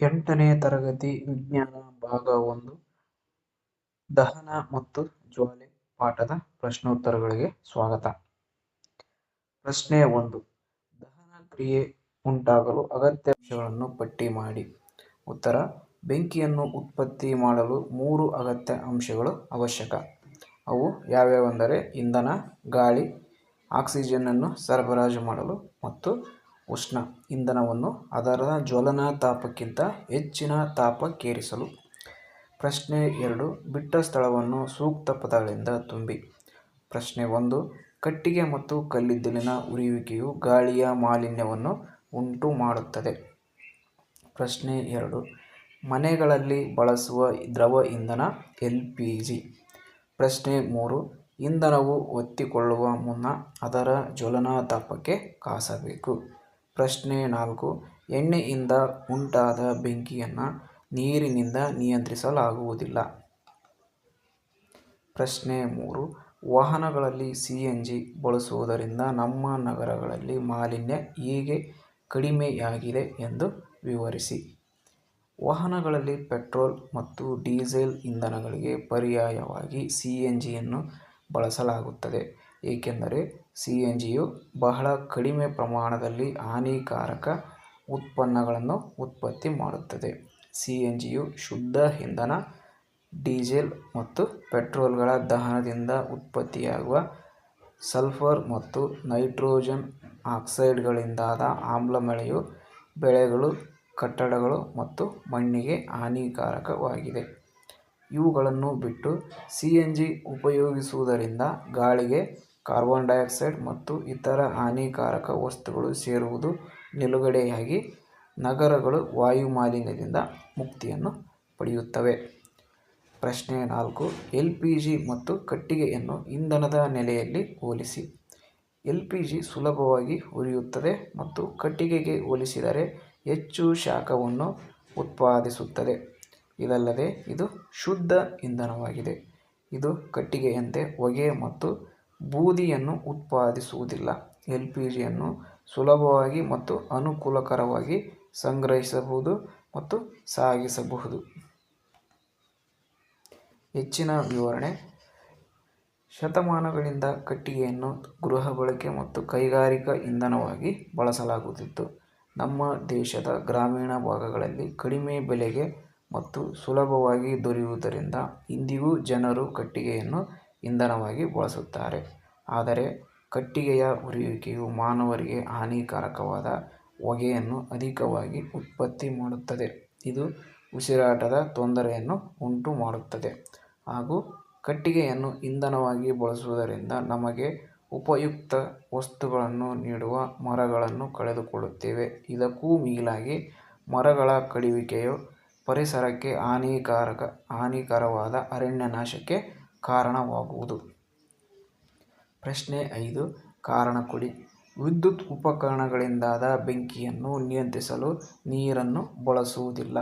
ಎಂಟನೇ ತರಗತಿ ವಿಜ್ಞಾನ ಭಾಗ ಒಂದು, ದಹನ ಮತ್ತು ಜ್ವಾಲೆ ಪಾಠದ ಪ್ರಶ್ನೋತ್ತರಗಳಿಗೆ ಸ್ವಾಗತ. ಪ್ರಶ್ನೆ ಒಂದು, ದಹನ ಕ್ರಿಯೆ ಉಂಟಾಗಲು ಅಗತ್ಯ ಅಂಶಗಳನ್ನು ಪಟ್ಟಿ ಮಾಡಿ. ಉತ್ತರ, ಬೆಂಕಿಯನ್ನು ಉತ್ಪತ್ತಿ ಮಾಡಲು ಮೂರು ಅಗತ್ಯ ಅಂಶಗಳು ಅವಶ್ಯಕ. ಅವು ಯಾವ್ಯಾವೆಂದರೆ, ಇಂಧನ, ಗಾಳಿ ಆಕ್ಸಿಜನ್ನನ್ನು ಸರಬರಾಜು ಮಾಡಲು ಮತ್ತು ಉಷ್ಣ ಇಂಧನವನ್ನು ಅದರ ಜ್ವಲನ ತಾಪಕ್ಕಿಂತ ಹೆಚ್ಚಿನ ತಾಪಕ್ಕೇರಿಸಲು ಪ್ರಶ್ನೆ ಎರಡು, ಬಿಟ್ಟ ಸ್ಥಳವನ್ನು ಸೂಕ್ತ ಪದಗಳಿಂದ ತುಂಬಿ. ಪ್ರಶ್ನೆ ಒಂದು, ಕಟ್ಟಿಗೆ ಮತ್ತು ಕಲ್ಲಿದ್ದಲಿನ ಉರಿಯುವಿಕೆಯು ಗಾಳಿಯ ಮಾಲಿನ್ಯವನ್ನು ಉಂಟು ಮಾಡುತ್ತದೆ ಪ್ರಶ್ನೆ ಎರಡು, ಮನೆಗಳಲ್ಲಿ ಬಳಸುವ ದ್ರವ ಇಂಧನ ಎಲ್ ಪಿ ಜಿ. ಪ್ರಶ್ನೆ ಮೂರು, ಇಂಧನವು ಒತ್ತಿಕೊಳ್ಳುವ ಮುನ್ನ ಅದರ ಜ್ವಲನ ತಾಪಕ್ಕೆ ಕಾಸಬೇಕು. ಪ್ರಶ್ನೆ ನಾಲ್ಕು, ಎಣ್ಣೆಯಿಂದ ಉಂಟಾದ ಬೆಂಕಿಯನ್ನು ನೀರಿನಿಂದ ನಿಯಂತ್ರಿಸಲಾಗುವುದಿಲ್ಲ. ಪ್ರಶ್ನೆ ಮೂರು, ವಾಹನಗಳಲ್ಲಿ ಸಿ ಎನ್ ಜಿ ಬಳಸುವುದರಿಂದ ನಮ್ಮ ನಗರಗಳಲ್ಲಿ ಮಾಲಿನ್ಯ ಹೇಗೆ ಕಡಿಮೆಯಾಗಿದೆ ಎಂದು ವಿವರಿಸಿ. ವಾಹನಗಳಲ್ಲಿ ಪೆಟ್ರೋಲ್ ಮತ್ತು ಡೀಸೆಲ್ ಇಂಧನಗಳಿಗೆ ಪರ್ಯಾಯವಾಗಿ ಸಿ ಎನ್ ಜಿಯನ್ನು ಬಳಸಲಾಗುತ್ತದೆ, ಏಕೆಂದರೆ ಸಿ ಎನ್ ಜಿಯು ಬಹಳ ಕಡಿಮೆ ಪ್ರಮಾಣದಲ್ಲಿ ಹಾನಿಕಾರಕ ಉತ್ಪನ್ನಗಳನ್ನು ಉತ್ಪತ್ತಿ ಮಾಡುತ್ತದೆ. ಸಿ ಎನ್ ಜಿಯು ಶುದ್ಧ ಇಂಧನ, ಡೀಸೆಲ್ ಮತ್ತು ಪೆಟ್ರೋಲ್ಗಳ ದಹನದಿಂದ ಉತ್ಪತ್ತಿಯಾಗುವ ಸಲ್ಫರ್ ಮತ್ತು ನೈಟ್ರೋಜನ್ ಆಕ್ಸೈಡ್ಗಳಿಂದಾದ ಆಮ್ಲಮಳೆಯು ಬೆಳೆಗಳು, ಕಟ್ಟಡಗಳು ಮತ್ತು ಮಣ್ಣಿಗೆ ಹಾನಿಕಾರಕವಾಗಿದೆ. ಇವುಗಳನ್ನು ಬಿಟ್ಟು ಸಿ ಎನ್ ಜಿ ಉಪಯೋಗಿಸುವುದರಿಂದ ಗಾಳಿಗೆ ಕಾರ್ಬನ್ ಡೈಆಕ್ಸೈಡ್ ಮತ್ತು ಇತರ ಹಾನಿಕಾರಕ ವಸ್ತುಗಳು ಸೇರುವುದು ನಿಲುಗಡೆಯಾಗಿ ನಗರಗಳು ವಾಯುಮಾಲಿನ್ಯದಿಂದ ಮುಕ್ತಿಯನ್ನು ಪಡೆಯುತ್ತವೆ. ಪ್ರಶ್ನೆ ನಾಲ್ಕು. ಎಲ್ ಪಿ ಜಿ ಮತ್ತು ಕಟ್ಟಿಗೆಯನ್ನು ಇಂಧನದ ನೆಲೆಯಲ್ಲಿ ಹೋಲಿಸಿ. ಎಲ್ ಪಿ ಜಿ ಸುಲಭವಾಗಿ ಉರಿಯುತ್ತದೆ ಮತ್ತು ಕಟ್ಟಿಗೆಗೆ ಹೋಲಿಸಿದರೆ ಹೆಚ್ಚು ಶಾಖವನ್ನು ಉತ್ಪಾದಿಸುತ್ತದೆ. ಇದಲ್ಲದೆ ಇದು ಶುದ್ಧ ಇಂಧನವಾಗಿದೆ. ಇದು ಕಟ್ಟಿಗೆಯಂತೆ ಹೊಗೆ ಮತ್ತು ಬೂದಿಯನ್ನು ಉತ್ಪಾದಿಸುವುದಿಲ್ಲ. ಎಲ್ ಪಿ ಜಿಯನ್ನು ಸುಲಭವಾಗಿ ಮತ್ತು ಅನುಕೂಲಕರವಾಗಿ ಸಂಗ್ರಹಿಸಬಹುದು ಮತ್ತು ಸಾಗಿಸಬಹುದು. ಹೆಚ್ಚಿನ ವಿವರಣೆ. ಶತಮಾನಗಳಿಂದ ಕಟ್ಟಿಗೆಯನ್ನು ಗೃಹ ಬಳಕೆ ಮತ್ತು ಕೈಗಾರಿಕಾ ಇಂಧನವಾಗಿ ಬಳಸಲಾಗುತ್ತಿತ್ತು. ನಮ್ಮ ದೇಶದ ಗ್ರಾಮೀಣ ಭಾಗಗಳಲ್ಲಿ ಕಡಿಮೆ ಬೆಲೆಗೆ ಮತ್ತು ಸುಲಭವಾಗಿ ದೊರೆಯುವುದರಿಂದ ಇಂದಿಗೂ ಜನರು ಕಟ್ಟಿಗೆಯನ್ನು ಇಂಧನವಾಗಿ ಬಳಸುತ್ತಾರೆ. ಆದರೆ ಕಟ್ಟಿಗೆಯ ಉರಿಯುವಿಕೆಯು ಮಾನವರಿಗೆ ಹಾನಿಕಾರಕವಾದ ಹೊಗೆಯನ್ನು ಅಧಿಕವಾಗಿ ಉತ್ಪತ್ತಿ ಮಾಡುತ್ತದೆ. ಇದು ಉಸಿರಾಟದ ತೊಂದರೆಯನ್ನು ಉಂಟು ಮಾಡುತ್ತದೆ ಹಾಗೂ ಕಟ್ಟಿಗೆಯನ್ನು ಇಂಧನವಾಗಿ ಬಳಸುವುದರಿಂದ ನಮಗೆ ಉಪಯುಕ್ತ ವಸ್ತುಗಳನ್ನು ನೀಡುವ ಮರಗಳನ್ನು ಕಳೆದುಕೊಳ್ಳುತ್ತೇವೆ. ಇದಕ್ಕೂ ಮೀಲಾಗಿ ಮರಗಳ ಕಡಿಯುವಿಕೆಯು ಪರಿಸರಕ್ಕೆ ಹಾನಿಕಾರಕ, ಹಾನಿಕರವಾದ ಅರಣ್ಯನಾಶಕ್ಕೆ ಕಾರಣವಾಗುವುದು. ಪ್ರಶ್ನೆ ಐದು. ಕಾರಣ ಕೊಡಿ. ವಿದ್ಯುತ್ ಉಪಕರಣಗಳಿಂದಾದ ಬೆಂಕಿಯನ್ನು ನಿಯಂತ್ರಿಸಲು ನೀರನ್ನು ಬಳಸುವುದಿಲ್ಲ.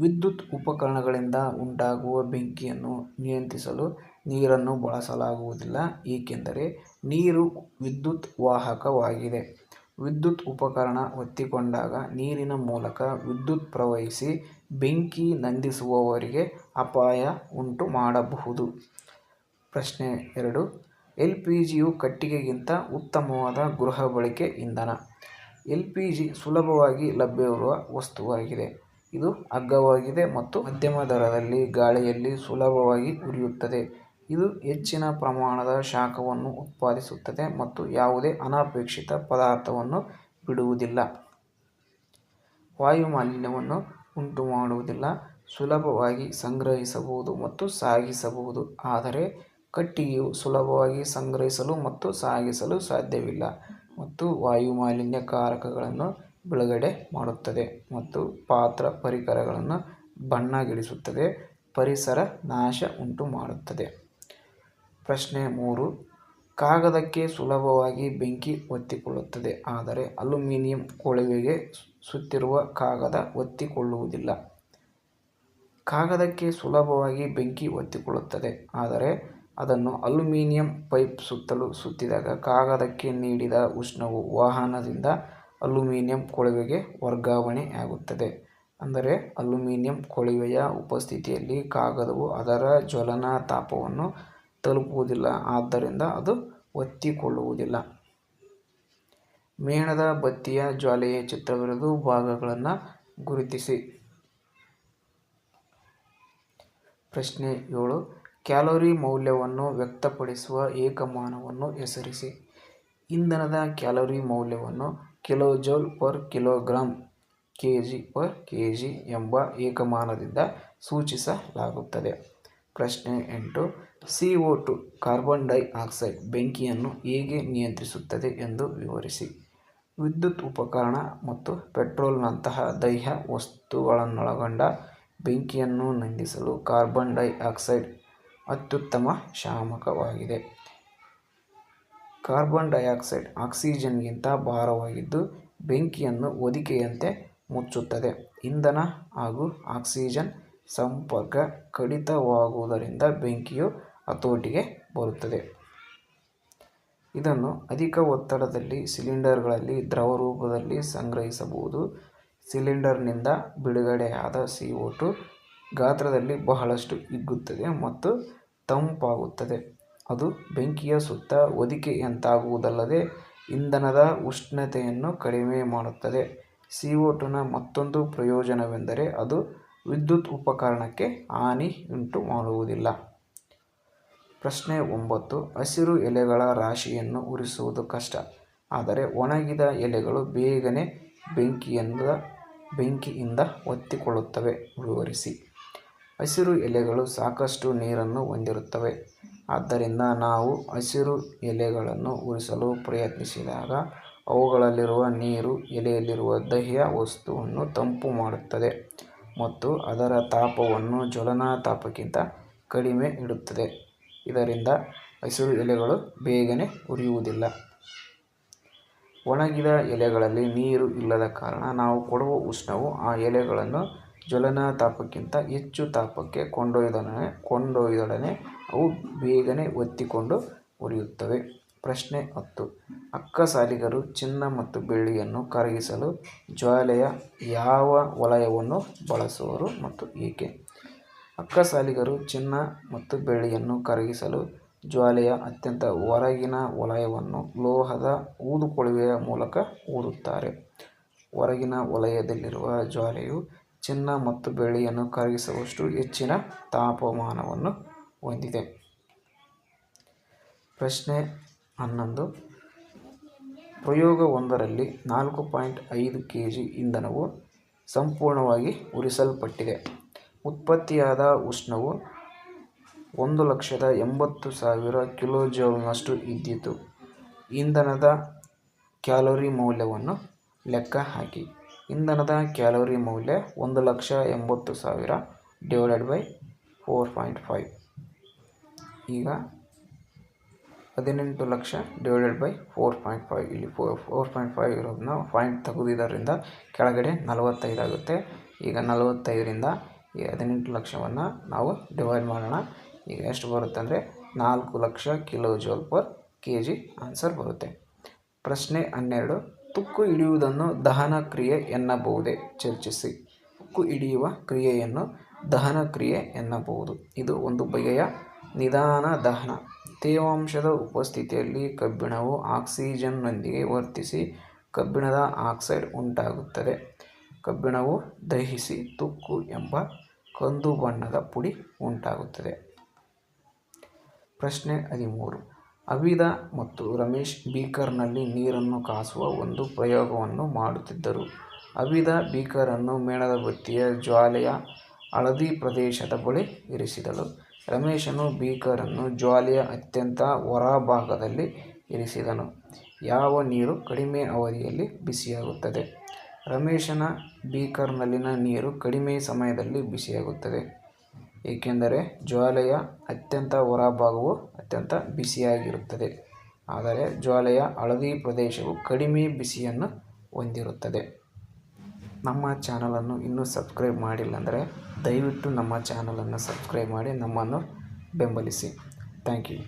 ವಿದ್ಯುತ್ ಉಪಕರಣಗಳಿಂದ ಉಂಟಾಗುವ ಬೆಂಕಿಯನ್ನು ನಿಯಂತ್ರಿಸಲು ನೀರನ್ನು ಬಳಸಲಾಗುವುದಿಲ್ಲ, ಏಕೆಂದರೆ ನೀರು ವಿದ್ಯುತ್ ವಾಹಕವಾಗಿದೆ. ವಿದ್ಯುತ್ ಉಪಕರಣ ಒತ್ತಿಕೊಂಡಾಗ ನೀರಿನ ಮೂಲಕ ವಿದ್ಯುತ್ ಪ್ರವಹಿಸಿ ಬೆಂಕಿ ನಂದಿಸುವವರಿಗೆ ಅಪಾಯ ಉಂಟು ಮಾಡಬಹುದು. ಪ್ರಶ್ನೆ ಎರಡು. ಎಲ್ ಪಿ ಜಿಯು ಕಟ್ಟಿಗೆಗಿಂತ ಉತ್ತಮವಾದ ಗೃಹ ಬಳಕೆ ಇಂಧನ. ಎಲ್ ಪಿ ಜಿ ಸುಲಭವಾಗಿ ಲಭ್ಯವಿರುವ ವಸ್ತುವಾಗಿದೆ. ಇದು ಅಗ್ಗವಾಗಿದೆ ಮತ್ತು ಮಧ್ಯಮ ದರದಲ್ಲಿ ಗಾಳಿಯಲ್ಲಿ ಸುಲಭವಾಗಿ ಉರಿಯುತ್ತದೆ. ಇದು ಹೆಚ್ಚಿನ ಪ್ರಮಾಣದ ಶಾಖವನ್ನು ಉತ್ಪಾದಿಸುತ್ತದೆ ಮತ್ತು ಯಾವುದೇ ಅನಪೇಕ್ಷಿತ ಪದಾರ್ಥವನ್ನು ಬಿಡುವುದಿಲ್ಲ. ವಾಯುಮಾಲಿನ್ಯವನ್ನು ಉಂಟುಮಾಡುವುದಿಲ್ಲ. ಸುಲಭವಾಗಿ ಸಂಗ್ರಹಿಸಬಹುದು ಮತ್ತು ಸಾಗಿಸಬಹುದು. ಆದರೆ ಕಟ್ಟಿಗೆಯು ಸುಲಭವಾಗಿ ಸಂಗ್ರಹಿಸಲು ಮತ್ತು ಸಾಗಿಸಲು ಸಾಧ್ಯವಿಲ್ಲ ಮತ್ತು ವಾಯು ಮಾಲಿನ್ಯಕಾರಕಗಳನ್ನು ಬಿಡುಗಡೆ ಮಾಡುತ್ತದೆ ಮತ್ತು ಪಾತ್ರ ಪರಿಕರಗಳನ್ನು ಬಣ್ಣಗಿಡಿಸುತ್ತದೆ ಪರಿಸರ ನಾಶ ಉಂಟು ಮಾಡುತ್ತದೆ ಪ್ರಶ್ನೆ ಮೂರು. ಕಾಗದಕ್ಕೆ ಸುಲಭವಾಗಿ ಬೆಂಕಿ ಹೊತ್ತಿಕೊಳ್ಳುತ್ತದೆ ಆದರೆ ಅಲ್ಯೂಮಿನಿಯಂ ಕೊಳವೆಗೆ ಸುತ್ತಿರುವ ಕಾಗದ ಹೊತ್ತಿಕೊಳ್ಳುವುದಿಲ್ಲ ಕಾಗದಕ್ಕೆ ಸುಲಭವಾಗಿ ಬೆಂಕಿ ಹೊತ್ತಿಕೊಳ್ಳುತ್ತದೆ ಆದರೆ ಅದನ್ನು ಅಲ್ಯೂಮಿನಿಯಂ ಪೈಪ್ ಸುತ್ತಲೂ ಸುತ್ತಿದಾಗ ಕಾಗದಕ್ಕೆ ನೀಡಿದ ಉಷ್ಣವು ವಾಹನದಿಂದ ಅಲ್ಯೂಮಿನಿಯಂ ಕೊಳವೆಗೆ ವರ್ಗಾವಣೆಯಾಗುತ್ತದೆ ಅಂದರೆ ಅಲ್ಯೂಮಿನಿಯಂ ಕೊಳವೆಯ ಉಪಸ್ಥಿತಿಯಲ್ಲಿ ಕಾಗದವು ಅದರ ಜ್ವಲನ ತಾಪವನ್ನು ತಲುಪುವುದಿಲ್ಲ ಆದ್ದರಿಂದ ಅದು ಒತ್ತಿಕೊಳ್ಳುವುದಿಲ್ಲ ಮೇಣದ ಬತ್ತಿಯ ಜ್ವಾಲೆಯ ಚಿತ್ರವಿರದು ಭಾಗಗಳನ್ನು ಗುರುತಿಸಿ. ಪ್ರಶ್ನೆ ಏಳು ಕ್ಯಾಲೋರಿ ಮೌಲ್ಯವನ್ನು ವ್ಯಕ್ತಪಡಿಸುವ ಏಕಮಾನವನ್ನು ಹೆಸರಿಸಿ. ಇಂಧನದ ಕ್ಯಾಲೋರಿ ಮೌಲ್ಯವನ್ನು kilojoule per kilogram, KG per K G ಎಂಬ ಏಕಮಾನದಿಂದ ಸೂಚಿಸಲಾಗುತ್ತದೆ. ಪ್ರಶ್ನೆ ಎಂಟು, C O two carbon dioxide ಬೆಂಕಿಯನ್ನು ಹೇಗೆ ನಿಯಂತ್ರಿಸುತ್ತದೆ ಎಂದು ವಿವರಿಸಿ. ವಿದ್ಯುತ್ ಉಪಕರಣ ಮತ್ತು ಪೆಟ್ರೋಲ್ನಂತಹ ದೈಹ ವಸ್ತುಗಳನ್ನೊಳಗೊಂಡ ಬೆಂಕಿಯನ್ನು ನಂದಿಸಲು ಕಾರ್ಬನ್ ಡೈಆಕ್ಸೈಡ್ ಅತ್ಯುತ್ತಮ ಶಾಮಕವಾಗಿದೆ. ಕಾರ್ಬನ್ ಡೈಆಕ್ಸೈಡ್ ಆಕ್ಸಿಜನ್ಗಿಂತ ಭಾರವಾಗಿದ್ದು, ಬೆಂಕಿಯನ್ನು ಹೊದಿಕೆಯಂತೆ ಮುಚ್ಚುತ್ತದೆ. ಇಂಧನ ಹಾಗೂ ಆಕ್ಸಿಜನ್ ಸಂಪರ್ಕ ಕಡಿತವಾಗುವುದರಿಂದ ಬೆಂಕಿಯು ಹತೋಟಿಗೆ ಬರುತ್ತದೆ. ಇದನ್ನು ಅಧಿಕ ಒತ್ತಡದಲ್ಲಿ, ಸಿಲಿಂಡರ್ಗಳಲ್ಲಿ ದ್ರವ ರೂಪದಲ್ಲಿ ಸಂಗ್ರಹಿಸಬಹುದು. ಸಿಲಿಂಡರ್ನಿಂದ ಬಿಡುಗಡೆಯಾದ ಸಿ ಟು ಗಾತ್ರದಲ್ಲಿ ಬಹಳಷ್ಟು ಹಿಗ್ಗುತ್ತದೆ ಮತ್ತು ತಂಪಾಗುತ್ತದೆ. ಅದು ಬೆಂಕಿಯ ಸುತ್ತ ಹೊದಿಕೆಯಂತಾಗುವುದಲ್ಲದೆ ಇಂಧನದ ಉಷ್ಣತೆಯನ್ನು ಕಡಿಮೆ ಮಾಡುತ್ತದೆ. ಸಿ ನ ಮತ್ತೊಂದು ಪ್ರಯೋಜನವೆಂದರೆ ಅದು ವಿದ್ಯುತ್ ಉಪಕರಣಕ್ಕೆ ಹಾನಿ ಉಂಟು ಮಾಡುವುದಿಲ್ಲ ಪ್ರಶ್ನೆ ಒಂಬತ್ತು ಹಸಿರು ಎಲೆಗಳ ರಾಶಿಯನ್ನು ಉರಿಸುವುದು ಕಷ್ಟ. ಆದರೆ ಒಣಗಿದ ಎಲೆಗಳು ಬೇಗನೆ ಬೆಂಕಿಯಿಂದ ಬೆಂಕಿಯಿಂದ ಒತ್ತಿಕೊಳ್ಳುತ್ತವೆ ವಿವರಿಸಿ. ಹಸಿರು ಎಲೆಗಳು ಸಾಕಷ್ಟು ನೀರನ್ನು ಹೊಂದಿರುತ್ತವೆ. ಆದ್ದರಿಂದ ನಾವು ಹಸಿರು ಎಲೆಗಳನ್ನು ಉರಿಸಲು ಪ್ರಯತ್ನಿಸಿದಾಗ ಅವುಗಳಲ್ಲಿರುವ ನೀರು ಎಲೆಯಲ್ಲಿರುವ ದಹ್ಯ ವಸ್ತುವನ್ನು ತಂಪು ಮಾಡುತ್ತದೆ ಮತ್ತು ಅದರ ತಾಪವನ್ನು ಜ್ವಲನಾ ತಾಪಕ್ಕಿಂತ ಕಡಿಮೆ ಇಡುತ್ತದೆ. ಇದರಿಂದ ಹಸಿರು ಎಲೆಗಳು ಬೇಗನೆ ಉರಿಯುವುದಿಲ್ಲ. ಒಣಗಿದ ಎಲೆಗಳಲ್ಲಿ ನೀರು ಇಲ್ಲದ ಕಾರಣ ನಾವು ಕೊಡುವ ಉಷ್ಣವು ಆ ಎಲೆಗಳನ್ನು ಜ್ವಲನಾ ತಾಪಕ್ಕಿಂತ ಹೆಚ್ಚು ತಾಪಕ್ಕೆ ಕೊಂಡೊಯ್ದೊಡನೆ ಕೊಂಡೊಯ್ದೊಡನೆ ಅವು ಬೇಗನೆ ಒತ್ತಿಕೊಂಡು ಉರಿಯುತ್ತವೆ. ಪ್ರಶ್ನೆ ಹತ್ತು ಅಕ್ಕಸಾಲಿಗರು ಚಿನ್ನ ಮತ್ತು ಬೆಳ್ಳಿಯನ್ನು ಕರಗಿಸಲು ಜ್ವಾಲೆಯ ಯಾವ ವಲಯವನ್ನು ಬಳಸುವರು ಮತ್ತು ಏಕೆ? ಅಕ್ಕ ಸಾಲಿಗರು ಚಿನ್ನ ಮತ್ತು ಬೆಳ್ಳಿಯನ್ನು ಕರಗಿಸಲು ಜ್ವಾಲೆಯ ಅತ್ಯಂತ ಹೊರಗಿನ ವಲಯವನ್ನು ಲೋಹದ ಊದುಕೊಳವೆಯ ಮೂಲಕ ಊದುತ್ತಾರೆ. ಹೊರಗಿನ ವಲಯದಲ್ಲಿರುವ ಜ್ವಾಲೆಯು ಚಿನ್ನ ಮತ್ತು ಬೆಳ್ಳಿಯನ್ನು ಕರಗಿಸುವಷ್ಟು ಹೆಚ್ಚಿನ ತಾಪಮಾನವನ್ನು ಹೊಂದಿದೆ. ಪ್ರಶ್ನೆ ಹನ್ನೊಂದು ಪ್ರಯೋಗ ಒಂದರಲ್ಲಿ ನಾಲ್ಕು ಪಾಯಿಂಟ್ ಐದು ಕೆ ಜಿ ಇಂಧನವು ಸಂಪೂರ್ಣವಾಗಿ ಉರಿಸಲ್ಪಟ್ಟಿದೆ. ಉತ್ಪತ್ತಿಯಾದ ಉಷ್ಣವು ಒಂದು ಲಕ್ಷದ ಎಂಬತ್ತು ಸಾವಿರ ಕಿಲೋಜೌಲ್ನಷ್ಟು ಇದ್ದಿತು. ಇಂಧನದ ಕ್ಯಾಲೋರಿ ಮೌಲ್ಯವನ್ನು ಲೆಕ್ಕ ಹಾಕಿ. ಇಂಧನದ ಕ್ಯಾಲೋರಿ ಮೌಲ್ಯ ಒಂದು ಲಕ್ಷ ಎಂಬತ್ತು ಸಾವಿರ ಫೋರ್ ಪಾಯಿಂಟ್ ಫೈವ್. ಈಗ ಹದಿನೆಂಟು ಲಕ್ಷ ಫೋರ್ ಪಾಯಿಂಟ್ ಫೈವ್ ಇಲ್ಲಿ ಫೋರ್ ಪಾಯಿಂಟ್ ಫೈವ್ ಇರೋದನ್ನ ಪಾಯಿಂಟ್ ತೆಗೆದಿದ್ದರಿಂದ ಕೆಳಗಡೆ ನಲವತ್ತೈದಾಗುತ್ತೆ ಈಗ ನಲವತ್ತೈದರಿಂದ ಈ ಹದಿನೆಂಟು ಲಕ್ಷವನ್ನು ನಾವು ಡಿವೈಡ್ ಮಾಡೋಣ. ಈಗ ಎಷ್ಟು ಬರುತ್ತೆ ಅಂದರೆ ನಾಲ್ಕು lakh kilojoule per KG answer ಬರುತ್ತೆ. ಪ್ರಶ್ನೆ ಹನ್ನೆರಡು, ತುಕ್ಕು ಹಿಡಿಯುವುದನ್ನು ದಹನ ಕ್ರಿಯೆ ಎನ್ನಬಹುದೇ? ಚರ್ಚಿಸಿ. ತುಕ್ಕು ಹಿಡಿಯುವ ಕ್ರಿಯೆಯನ್ನು ದಹನ ಕ್ರಿಯೆ ಎನ್ನಬಹುದು. ಇದು ಒಂದು ಬಗೆಯ ನಿಧಾನ ದಹನ. ತೇವಾಂಶದ ಉಪಸ್ಥಿತಿಯಲ್ಲಿ ಕಬ್ಬಿಣವು ಆಕ್ಸಿಜನ್ನೊಂದಿಗೆ ವರ್ತಿಸಿ ಕಬ್ಬಿಣದ ಆಕ್ಸೈಡ್ ಉಂಟಾಗುತ್ತದೆ. ಕಬ್ಬಿಣವು ದಹಿಸಿ ತುಕ್ಕು ಎಂಬ ಕಂದು ಬಣ್ಣದ ಪುಡಿ ಉಂಟಾಗುತ್ತದೆ. ಪ್ರಶ್ನೆ ಹದಿಮೂರು ಅವಿದ ಮತ್ತು ರಮೇಶ್ ಬೀಕರ್ನಲ್ಲಿ ನೀರನ್ನು ಕಾಸುವ ಒಂದು ಪ್ರಯೋಗವನ್ನು ಮಾಡುತ್ತಿದ್ದರು. ಅವಿದ ಬೀಕರನ್ನು ಮೇಣದ ಬತ್ತಿಯ ಜ್ವಾಲೆಯ ಹಳದಿ ಪ್ರದೇಶದ ಬಳಿ ಇರಿಸಿದಳು. ರಮೇಶನು ಬೀಕರನ್ನು ಜ್ವಾಲೆಯ ಅತ್ಯಂತ ಹೊರಭಾಗದಲ್ಲಿ ಇರಿಸಿದನು. ಯಾವ ನೀರು ಕಡಿಮೆ ಅವಧಿಯಲ್ಲಿ ಬಿಸಿಯಾಗುತ್ತದೆ? ರಮೇಶನ ಬೀಕರ್ನಲ್ಲಿನ ನೀರು ಕಡಿಮೆ ಸಮಯದಲ್ಲಿ ಬಿಸಿಯಾಗುತ್ತದೆ, ಏಕೆಂದರೆ ಜ್ವಾಲೆಯ ಅತ್ಯಂತ ಹೊರಭಾಗವು ಅತ್ಯಂತ ಬಿಸಿಯಾಗಿರುತ್ತದೆ ಆದರೆ ಜ್ವಾಲೆಯ ಹಳದಿ ಪ್ರದೇಶವು ಕಡಿಮೆ ಬಿಸಿಯನ್ನು ಹೊಂದಿರುತ್ತದೆ. ನಮ್ಮ ಚಾನಲನ್ನು ಇನ್ನೂ ಸಬ್ಸ್ಕ್ರೈಬ್ ಮಾಡಿಲ್ಲ ಅಂದರೆ ದಯವಿಟ್ಟು ನಮ್ಮ ಚಾನಲನ್ನು ಸಬ್ಸ್ಕ್ರೈಬ್ ಮಾಡಿ ನಮ್ಮನ್ನು ಬೆಂಬಲಿಸಿ. Thank you